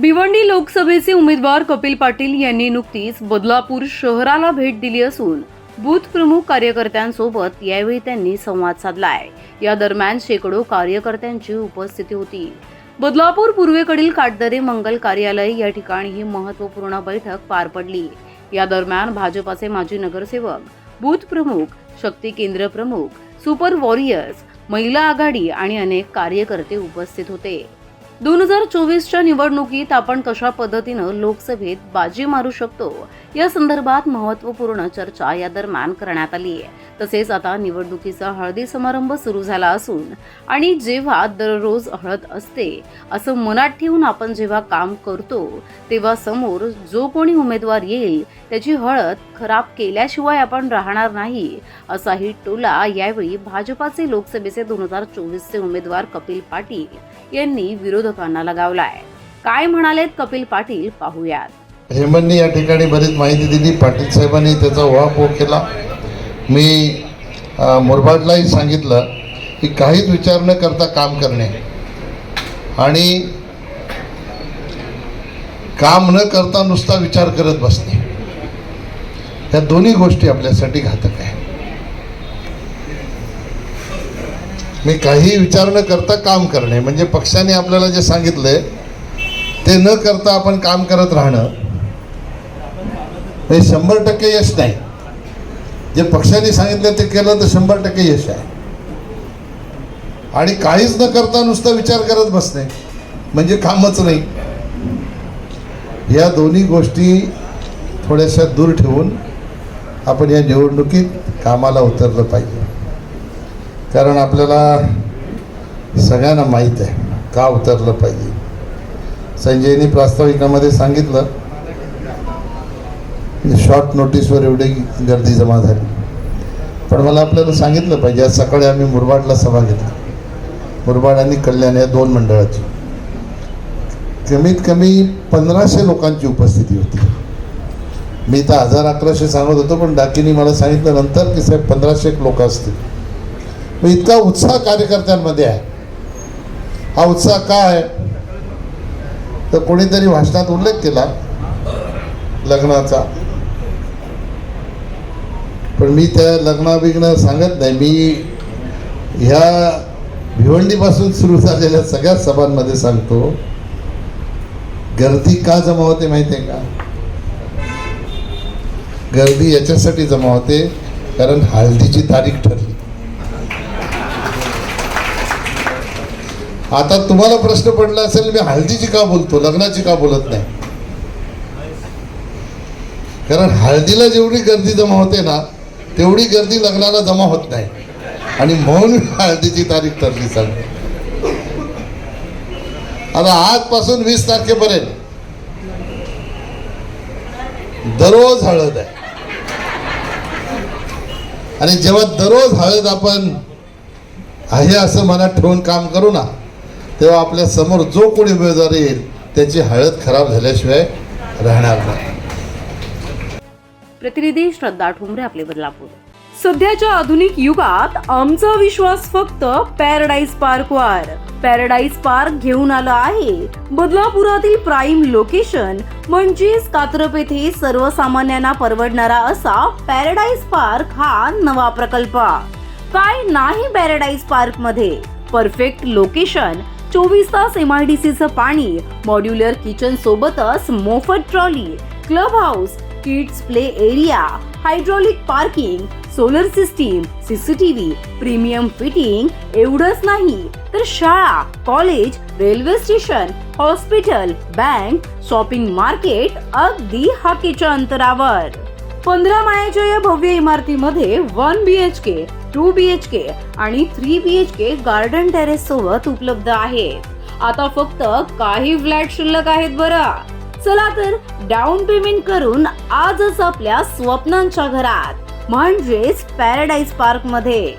भिवंडी लोकसभेचे उमेदवार कपिल पाटील यांनी नुकतीच बदलापूर शहराला भेट दिली असून बूथ प्रमुख कार्यकर्त्यांसोबत यावेळी त्यांनी संवाद साधलाय. या दरम्यान शेकडो कार्यकर्त्यांची उपस्थिती होती. बदलापूर पूर्वेकडील काटदरे मंगल कार्यालय या ठिकाणी ही महत्त्वपूर्ण बैठक पार पडली. या दरम्यान भाजपाचे माजी नगरसेवक बूथ प्रमुख शक्ती केंद्र प्रमुख सुपर वॉरियर्स महिला आघाडी आणि अनेक कार्यकर्ते उपस्थित होते. दोन हजार चोवीसच्या निवडणुकीत आपण कशा पद्धतीनं लोकसभेत बाजी मारू शकतो? या संदर्भात महत्त्वपूर्ण चर्चा या दरम्यान करण्यात आली आहे. तसेच आता निवडणुकीचा हळदी समारंभ सुरू झाला असून आणि जेव्हा दररोज हळद असते असं मनात ठेवून आपण जेव्हा काम करतो तेव्हा समोर जो कोणी उमेदवार येईल त्याची हळद खराब केल्याशिवाय आपण राहणार नाही असाही टोला यावेळी भाजपाचे लोकसभेचे दोन हजार चोवीसचे उमेदवार कपिल पाटील यांनी विरोध विरोधकांना लगावलाय. काय म्हणालेत कपिल पाटील पाहूयात. हेमंतनी या ठिकाणी बरीच माहिती दिली. पाटील साहेबांनी त्याचा उहापोह केला. मी मुरबाडलाही सांगितलं की काहीच विचार न करता काम करणे. आणि काम न करता नुसता विचार करत बसणे. या दोन्ही गोष्टी आपल्यासाठी घातक आहे मी काही विचार न करता काम करणे. म्हणजे पक्षाने आपल्याला जे सांगितलंय ते न करता आपण काम करत राहणं हे शंभर टक्के यश नाही. जे पक्षाने सांगितलं ते केलं तर शंभर टक्के यश आहे. आणि काहीच न करता नुसता विचार करत बसणे म्हणजे कामच नाही. या दोन्ही गोष्टी थोड्याशा दूर ठेवून आपण या निवडणुकीत कामाला उतरलं पाहिजे. कारण आपल्याला सगळ्यांना माहीत आहे का उतरलं पाहिजे. संजयनी प्रास्ताविकामध्ये सांगितलं शॉर्ट नोटीसवर एवढी गर्दी जमा झाली. पण मला आपल्याला सांगितलं पाहिजे आज सकाळी आम्ही मुरबाडला सभा घेतली. मुरबाड आणि कल्याण या दोन मंडळाची. कमीत कमी पंधराशे लोकांची उपस्थिती होती. मी तर हजार अकराशे सांगत होतो पण डाकीनी मला सांगितलं नंतर की साहेब पंधराशे लोक असतील. इतका उत्साह कार्यकर्त्यांमध्ये आहे. हा उत्साह का आहे? तर कोणीतरी भाषणात उल्लेख केला लग्नाचा. पण मी त्या लग्ना बिग्न सांगत नाही. मी ह्या भिवंडीपासून सुरू झालेल्या सगळ्या सभांमध्ये सांगतो गर्दी का जमा होते माहिती आहे का? गर्दी याच्यासाठी जमा होते कारण हळदीची तारीख ठरली. आता तुम्हाला प्रश्न पडला असेल मी हळदीची का बोलतो? लग्नाची का बोलत नाही? कारण हळदीला जेवढी गर्दी जमा होते ना तेवढी गर्दी लग्नाला जमा होत नाही. आणि म्हणून मी हळदीची तारीख ठरली सर आता आजपासून वीस तारखेपर्यंत दररोज हळद आहे. आणि जेव्हा दररोज हळद आपण आहे असं मनात ठेवून काम करू ना तेव्हा आपल्यासमोर जो कोणी उमेदवार येईल त्याची हळद खराब झाल्याशिवाय राहणार नाही. प्रतिनिधी श्रद्धा ठोंबरे आपले बदलापूर. सध्याच्या आधुनिक युगात आमचा विश्वास फक्त पॅराडाईज पार्क वर. पॅराडाईज पार्क घेऊन आला आहे. बदलापुरातील प्राईम लोकेशन म्हणजेच कात्रप येथे सर्वसामान्यांना परवडणारा असा पॅराडाईज पार्क हा नवा प्रकल्प. काय नाही पॅराडाईज पार्कमध्ये? परफेक्ट लोकेशन चोवीस तास एम आय डी सीचं पाणी मॉड्युलर किचन सोबतच मोफत trolley club house kids play area hydraulic parking solar system CCTV premium fitting एवढंच नाही. तर शाळा college railway station hospital bank shopping market अगदी हाकेच्या अंतरावर. पंधरा माळ्याच्या या भव्य इमारतीमध्ये one B H K two B H K आणि three B H K garden terrace सोबत उपलब्ध आहेत. आता फक्त काही फ्लॅट शिल्लक आहेत बरं. चला तर डाऊन पेमेंट करून आजच आपल्या स्वप्नांच्या घरात म्हणजेच पॅराडाईज पार्कमध्ये.